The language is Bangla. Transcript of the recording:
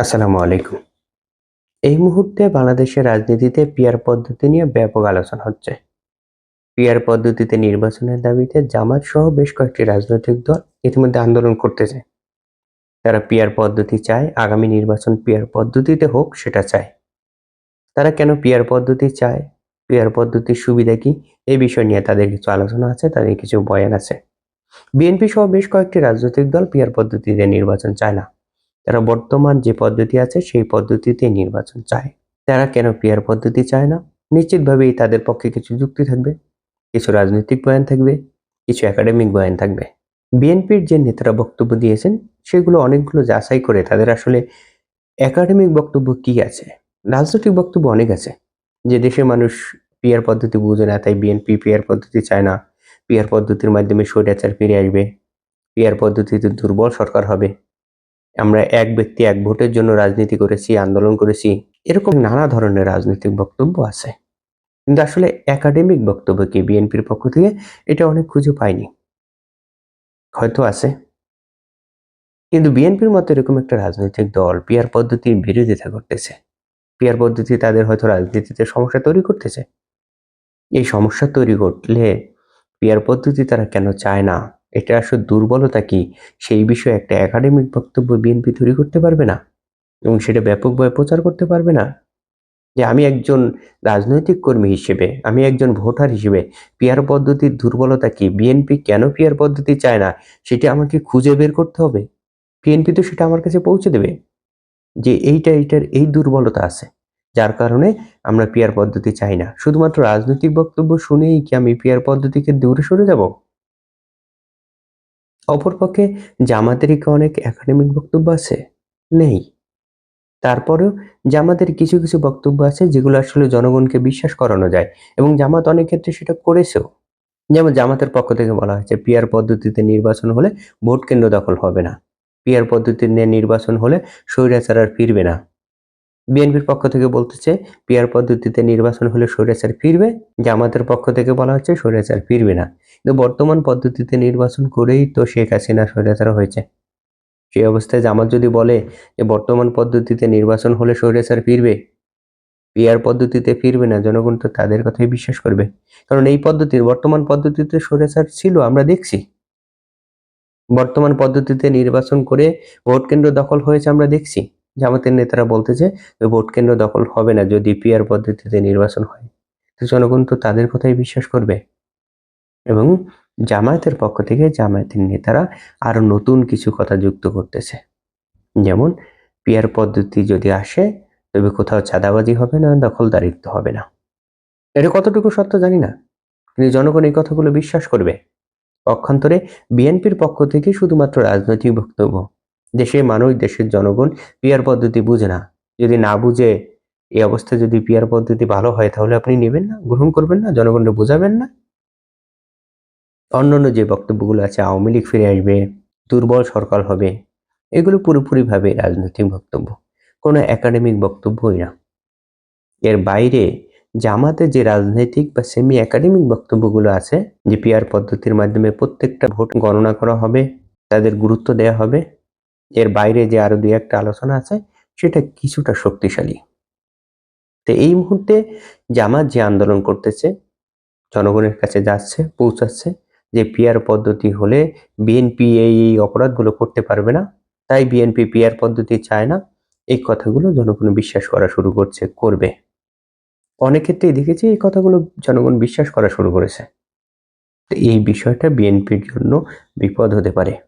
আসসালামু আলাইকুম। এই মুহূর্তে বাংলাদেশের রাজনীতিতে পিয়ার পদ্ধতি নিয়ে ব্যাপক আলোচনা হচ্ছে। পিয়ার পদ্ধতিতে নির্বাচনের দাবিতে জামাত সহ বেশ কয়েকটি রাজনৈতিক দল ইতিমধ্যে আন্দোলন করতেছে। তারা পিয়ার পদ্ধতি চায়, আগামী নির্বাচন পিয়ার পদ্ধতিতে হোক সেটা চায়। তারা কেন পিয়ার পদ্ধতি চায়? পিয়ার পদ্ধতির সুবিধা কি? এই বিষয় নিয়ে তাদের কিছু আলোচনা আছে, তাদের কিছু বয়ান আছে। বিএনপি সহ বেশ কয়েকটি রাজনৈতিক দল পিয়ার পদ্ধতিতে নির্বাচন চায় না। তারা বর্তমান যে পদ্ধতি আছে সেই পদ্ধতিতে নির্বাচন চায়। তারা কেন পিয়ার পদ্ধতি চায় না? নিশ্চিতভাবেই তাদের পক্ষে কিছু যুক্তি থাকবে, কিছু রাজনৈতিক বয়ান থাকবে, কিছু একাডেমিক বয়ান থাকবে। বিএনপির যে নেতারা বক্তব্য দিয়েছেন, সেগুলো অনেকগুলো যাচাই করে তাদের আসলে একাডেমিক বক্তব্য কি আছে? রাজনৈতিক বক্তব্য অনেক আছে। যে দেশের মানুষ পিয়ার পদ্ধতি বুঝে না, তাই বিএনপি পিয়ার পদ্ধতি চায় না। পিয়ার পদ্ধতির মাধ্যমে স্বৈরাচার ফিরে আসবে। পিয়ার পদ্ধতিতে দুর্বল সরকার হবে। আমরা এক ব্যক্তি এক ভোটের জন্য রাজনীতি করেছি, আন্দোলন করেছি, এরকম নানা ধরনের রাজনৈতিক বক্তব্য আছে। কিন্তু আসলে একাডেমিক বক্তব্য কি বিএনপির পক্ষ থেকে? এটা অনেক খুঁজে পাইনি। হয়তো আছে। কিন্তু বিএনপির মতো এরকম একটা রাজনৈতিক দল পিয়ার পদ্ধতির বিরোধিতা করতেছে। পিয়ার পদ্ধতি তাদের হয়তো রাজনীতিতে সমস্যা তৈরি করতেছে। এই সমস্যা তৈরি করলে পিয়ার পদ্ধতি তারা কেন চায় না? এটা আসলে দুর্বলতা কি? সেই বিষয়ে একটা একাডেমিক বক্তব্য বিএনপি তৈরি করতে পারবে না? এবং সেটা ব্যাপকভাবে প্রচার করতে পারবে না? যে আমি একজন রাজনৈতিক কর্মী হিসেবে, আমি একজন ভোটার হিসেবে পিয়ার পদ্ধতির দুর্বলতা কি? বিএনপি কেন পিয়ার পদ্ধতি চায় না? সেটা আমাকে খুঁজে বের করতে হবে। বিএনপি তো সেটা আমার কাছে পৌঁছে দেবে। যে এইটা, এইটার এই দুর্বলতা আছে। যার কারণে আমরা পিয়ার পদ্ধতি চাই না। শুধুমাত্র রাজনৈতিক বক্তব্য শুনেই কি আমি পিয়ার পদ্ধতিকে দূরে সরে যাব? অপরপক্ষে জামাতেরই কি অনেক একাডেমিক বক্তব্য আছে? নেই। তারপরেও জামাতের কিছু কিছু বক্তব্য আছে যেগুলো আসলে জনগণকে বিশ্বাস করানো যায় এবং জামাত অনেক ক্ষেত্রে সেটা করেছেও। যেমন জামাতের পক্ষ থেকে বলা হয়েছে, পিয়ার পদ্ধতিতে নির্বাচন হলে ভোট কেন্দ্র দখল হবে না। পিয়ার পদ্ধতিতে নির্বাচন হলে স্বৈরাচার আর ফিরবে না। বিএনপির পক্ষ থেকে বলতেছে, পিয়ার পদ্ধতিতে নির্বাচন হলে স্বৈরাচার ফিরবে। জামাতের পক্ষ থেকে বলা হচ্ছে, স্বৈরাচার ফিরবে না। কিন্তু বর্তমান পদ্ধতিতে নির্বাচন করেই তো শেখ হাসিনা স্বৈরাচার হয়েছে। সেই অবস্থায় জামাত যদি বলে যে, বর্তমান পদ্ধতিতে নির্বাচন হলে স্বৈরাচার ফিরবে। পিয়ার পদ্ধতিতে ফিরবে না, জনগণ তো তাদের কথাই বিশ্বাস করবে। কারণ এই পদ্ধতির, বর্তমান পদ্ধতিতে স্বৈরাচার ছিল, আমরা দেখছি। বর্তমান পদ্ধতিতে নির্বাচন করে ভোট কেন্দ্র দখল হয়েছে, আমরা দেখছি। জামাতের নেতারা বলতেছে যে ভোট কেন্দ্র দখল হবে না, যদি পিয়ার পদ্ধতিতে নির্বাচন হয়। তো জনগণ তো তাদের কথাই বিশ্বাস করবে। এবং জামায়াতের পক্ষ থেকে জামায়াতের নেতারা আরও নতুন কিছু কথা যুক্ত করতেছে। যেমন পিয়ার পদ্ধতি যদি আসে, তবে কোথাও চাঁদাবাজি হবে না, দখলদারিত্ব হবে না। এটা কতটুকু সত্য জানি না। কিন্তু জনগণ এই কথাগুলো বিশ্বাস করবে। পক্ষান্তরে বিএনপির পক্ষ থেকে শুধুমাত্র রাজনৈতিক বক্তব্য। দেশের মানুষ, দেশের জনগণ পিয়ার পদ্ধতি বুঝে না। যদি না বুঝে, এই অবস্থায় যদি পিয়ার পদ্ধতি ভালো হয়, তাহলে আপনি নেবেন না, গ্রহণ করবেন না, জনগণকে বোঝাবেন না। অন্যান্য যে বক্তব্যগুলো আছে, আওয়ামী লীগ ফিরে আসবে, দুর্বল সরকার হবে, এগুলো পুরোপুরিভাবে রাজনৈতিক বক্তব্য, কোনো একাডেমিক বক্তব্যই না। এর বাইরে, জামাতে যে রাজনৈতিক বা সেমি একাডেমিক বক্তব্যগুলো আছে, যে পিয়ার পদ্ধতির মাধ্যমে প্রত্যেকটা ভোট গণনা করা হবে, তাদের গুরুত্ব দেওয়া হবে এর বাইরে যে আরও দুই একটা আলোচনা আছে, সেটা কিছুটা শক্তিশালী। তো এই মুহূর্তে জামাত যে আন্দোলন করতেছে, জনগণের কাছে যাচ্ছে, পৌঁছাচ্ছে, যে পিয়ার পদ্ধতি হলে বিএনপি এই এই অপরাধগুলো করতে পারবে না, তাই বিএনপি পিয়ার পদ্ধতি চায় না, এই কথাগুলো জনগণ বিশ্বাস করা শুরু করছে, করবে। অনেক ক্ষেত্রেই দেখেছি এই কথাগুলো জনগণ বিশ্বাস করা শুরু করেছে। এই বিষয়টা বিএনপির জন্য বিপদ হতে পারে।